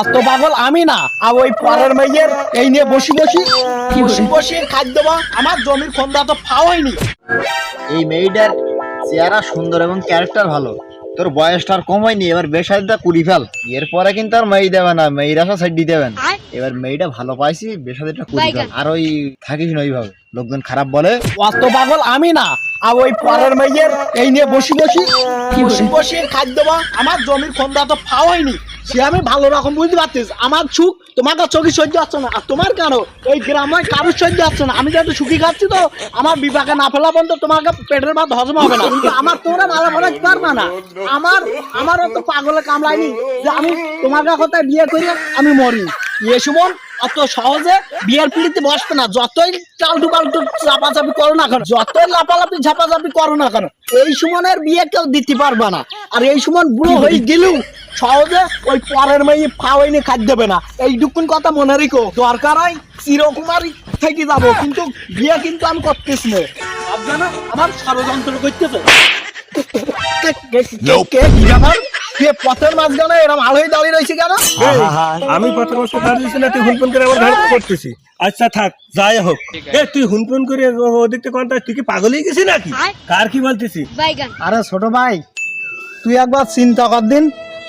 অত পাগল আমি না। আর ওই পরের মেয়ের এই নিয়ে বসি বসি বসি? বসি খাদ্য আমার জমির খন্দা তো ফাও হয়নি। এই মেয়েটার চেহারা সুন্দর এবং ক্যারেক্টার ভালো। তোর বয়সটা আর কম হয়নি এবার বেসাদিটা কুড়ি ফেল। এরপরে কিন্তু আর মেয়ে দেবে না মেয়েরা সাইড দেবেন। এবার মেয়েটা ভালো পাইছি বেসাদিটা কুড়ি ফেল। আর ওই থাকিস না ওইভাবে। লোকজন খারাপ বলে। অত পাগল আমি না। আর ওই এই নিয়ে বসি বসি বসি বসি খাদ্য বা আমার জমির খন্দা তো ফাও সে আমি ভালো রকম বুঝতে আমার সুখ তোমার কাছে চোখে সহ্য হচ্ছে না। আর তোমার কেন? এই গ্রামে কারোর সহ্য হচ্ছে না। আমি যেহেতু সুখী খাচ্ছি তো আমার বিপাকে না ফেলা পর্যন্ত তোমাকে পেটের ভাত হজম হবে না। কিন্তু আমার তোমরা ভালো ফেলাতে পারবে না আমার আমার পাগলে কামড়ায়নি যে আমি তোমার কথায় বিয়ে করে আমি মরি। এ সুমন অত সহজে বিয়ের পিড়িতে বসবে না যতই টালটু পাল্টু চাপাচাপি করো না কেন যতই লাপালাপি ঝাপাঝাপি করো না কেন এই সুমনের বিয়ে কেউ দিতে পারবে না। আর এই সুমন বুড়ো হয়ে গেলেও সহজে ওই পরের মেয়ে ফাওয়াইনি খাদ্য দেবে না। এইটুকুন কথা মনে রেখো দরকার হয় চিরকুমারী থেকে যাব কিন্তু বিয়ে কিন্তু আমি করতেছি না। আমার ষড়যন্ত্র করতেছে। কে পথের মাঝখানে এরকম আলোয় দাঁড়িয়ে রয়েছে কেন? আমি প্রথম বছর দাঁড়িয়েছি না তুই হুনফোন করে আমার ঘাড় করতেছি আচ্ছা থাক যাই হোক। এ তুই হুনফোন করে ও- ওদিকটা কোনটা তুই কি পাগল হয়ে গেছিস নাকি? কার কি বলতেছি আরে ছোট ভাই তুই একবার চিন্তা কর দিন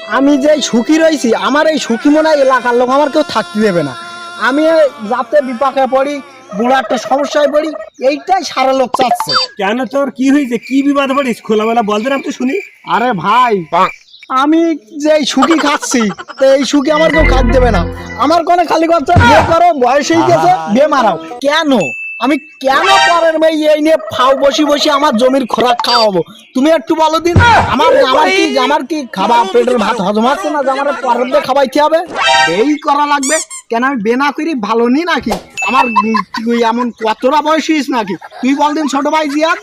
আমি যে সুখী রয়েছি আমার এই সুখী মনে হয় এলাকার লোক আমার কেউ থাকতে দেবে না। আমি যাতে বিপাকে পড়ি বুড়ো একটা সমস্যায় পড়ি এইটাই সারা লোক চাচ্ছে। কেন তোর কি হয়েছে? কি বিবাদ পড়িস? খোলামেলা বলতে না তো শুনি। আরে ভাই আমি যে সুখী খাচ্ছি তো এই সুখী আমার কেউ খাদ দেবে না। আমার কোনো খালি কথা বিয়ে করো বয়স হয়ে গেছে বিয়ে মারাও। কেন? আমি কেন পরের মেয়ে এই নিয়ে ফাও বসি বসি আমার জমির খোরাক খাওয়াবো? তুমি একটু বলো দিন আমার আমার কি আমার কি খাবার পেটের ভাত হজম হচ্ছে না যে আমার পরের দিয়ে খাওয়াইতে হবে? এই করা লাগবে। কেন আমি বেনা করি ভালো নি নাকি? আমার এমন কতটা বয়স হইস নাকি? তুই বল দিন ছোট ভাই জিয়াদ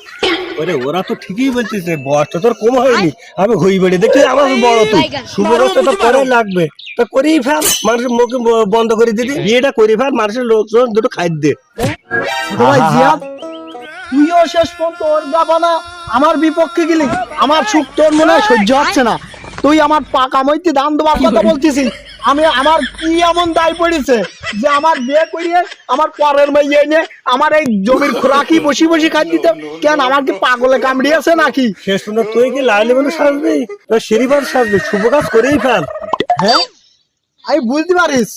ওরে ওরা তো ঠিকই বলতেছে বয়সটা তোর কম হয়নি। আমি হই বেড়ে দেখি আমার বড় তুই শুভরস্ত তো করে লাগবে। তা করেই ফেল। মানুষের মুখে বন্ধ করে দিদি বিয়েটা করে ফেল। মানুষের লোকজন দুটো খাদ্য দে। জিয়াদ তুইও শেষ পর্যন্ত ওর না আমার বিপক্ষে গেলি। আমার সুখ তোর মনে হয় সহ্য হচ্ছে না। তুই আমার পাকা কামাইতে দান দেওয়ার কথা বলতেছিস। আমি আমার কি এমন দায় পড়েছে? যে আমার বিয়ে করিয়ে আমার পরের মেয়ে এনে আমার এই জমির খোরাকি বসি বসি খাই দিতে। কেন আমার কি পাগলে কামড়িয়েছে নাকি? শেষ পর্যন্ত তুই কি লাইলে মানুষ সাজবি তোর শেরিবার সাজবি শুভ কাজ করেই ফেল। হ্যাঁ? আমি বুঝতে পারিস।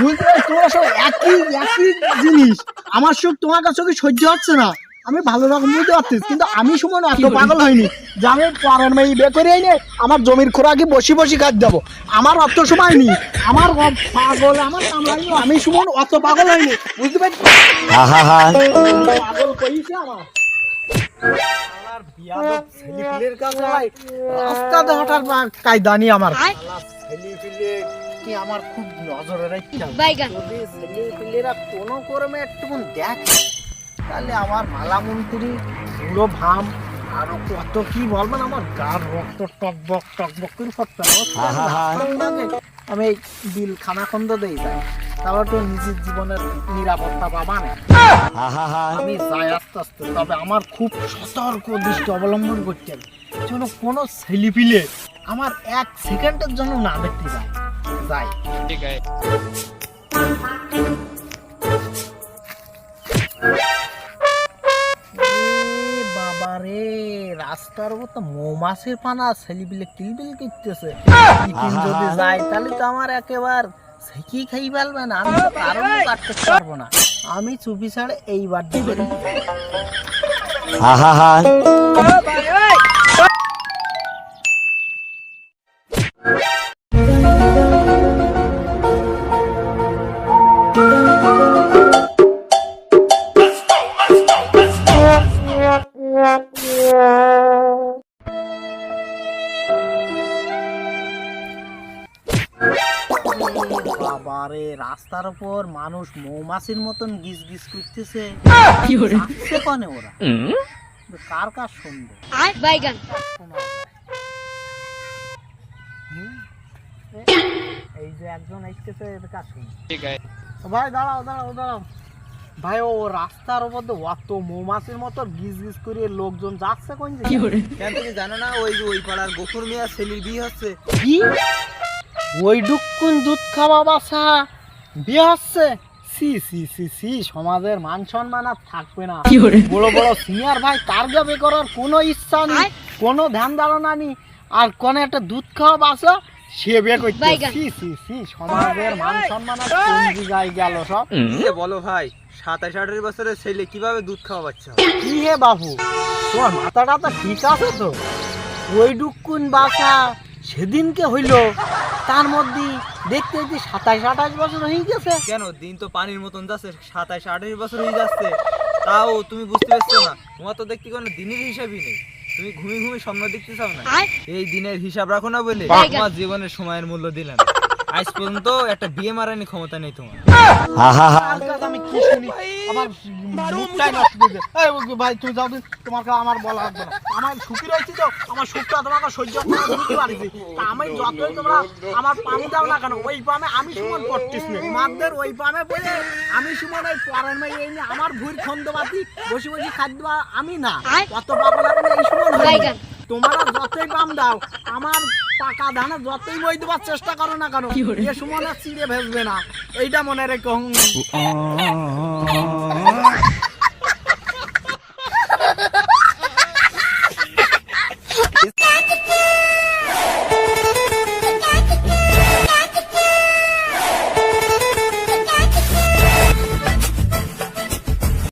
বুঝতে পারিস তোমরা সব একই একই জিনিস। আমার সুখ তোমার কাছে কি সহ্য হচ্ছে না। আমি ভালো রকম বুঝতে পারছিস কিন্তু আমি সময় এত পাগল হয়নি যে আমি পরের মেয়ে বিয়ে করে এনে আমার জমির খোরাকি বসি বসি কাজ দেবো। আমার অত সময় নেই আমার পাগল আমার কামড়াইনি আমি সুমন অত পাগল হয়নি বুঝতে পারছিস পাগল কইছে আমার। রাস্তাতে হঠাৎ কায়দা খুব নজরে কোনো কর্মে একটু দেখে তাহলে আমার মালামন্ত্রী পুরো ভাম আরও কত কি বলবেন? আমার গার রক্ত টকবক টকবক করে ফটতে আমি বিল খানা খন্দ দেই যাই তারপর তো নিজের জীবনের নিরাপত্তা পাবা না। আমি যাই আস্তে আস্তে তবে আমার খুব সতর্ক দৃষ্টি অবলম্বন করতে হবে। যেন কোনো ছেলিপিলে আমার এক সেকেন্ডের জন্য না দেখতে যায় যাই। এ বাবা রে রাস্তার উপর তো মৌমাছির পানা ছেলেপিলে কিলবিল করতেছে। যদি যায় তাহলে তো আমার একেবারে সেকি খাই পারবে না? আমি তো কারণ কাটতে পারব না। আমি চুপি ছাড়ে এইবার দিবে বাবারে রাস্তার উপর মানুষ মৌমাছির মতন গিজ গিজ করতেছে। কনে ওরা? কার কার শুনবে বাইগান? এই যে একজন আসতেছে এর কার শুনবে ভাই দাঁড়াও দাঁড়াও দাঁড়াও। ভাই ও রাস্তার উপর দিয়ে অত মৌমাছির মতো গিজ গিজ করে লোকজন যাচ্ছে কোন দিকে কেন তুমি জানো না ওই যে ওই পাড়ার গফুর মিয়া ছেলের বিয়ে হচ্ছে? কি? ওই ডুকুন দুধ খাওয়া বাসা বিয়ে হচ্ছে? সি সি সি সি সমাজের মান সম্মান আর থাকবে না। বড় বড় সিনিয়র ভাই তার যাবে করার কোনো ইচ্ছা নেই কোনো ধ্যান ধারণা নেই। আর কোন একটা দুধ খাওয়া বাসা সে বিয়ে করতে সি সি সি সমাজের মান সম্মান আর কোন দিকে গেল সব। এ বলো ভাই সাতাশ আঠাশ বছরের ছেলে কীভাবে দুধ খাওয়া বাচ্চা? কি হে বাবু তোর মাথাটা তো ঠিক আছে তো? ওই ডুকুন বাসা সেদিনকে হইল। তার মধ্যে দেখতে দেখতে সাতাশ আঠাশ বছর হয়ে গেছে। কেন? দিন তো পানির মতন যাচ্ছে সাতাশ আঠাশ বছর হয়ে যাচ্ছে। তাও তুমি বুঝতে পারছ না। তোমার তো দেখতে কোনো দিনের হিসাবই নেই। তুমি ঘুমিয়ে ঘুমিয়ে স্বপ্ন দেখতে চাও না। এই দিনের হিসাব রাখো না বলে তোমার জীবনের সময়ের মূল্য দিলাম। আজ পর্যন্ত একটা বিয়ে মারানি ক্ষমতা নেই তোমার। আমি কি শুনি? আমার মুখটাই নষ্ট করে দে। ভাই তুই যাও তোমার কাছে আমার বলা লাগবে না। আমার সুখী রয়েছি তো আমার সুখটা তোমাকে সহ্য করে দিতে পারছি। তা আমি যতই তোমরা আমার পানি দাও না কেন ওই পামে আমি সুমন করতিস না তোমাদের ওই পামে বলে আমি সুমন ওই পরের মেয়ে এই নিয়ে আমার ভুঁড় খন্দবাতি বসে বসে খাদ্য আমি না। এই সুমন। তোমরা যতই পাম দাও আমার টাকা ধানে যতই বই দেবার চেষ্টা করো না কেন এ সময় চিড়ে ভেসবে না। এইটা মনে রেখো।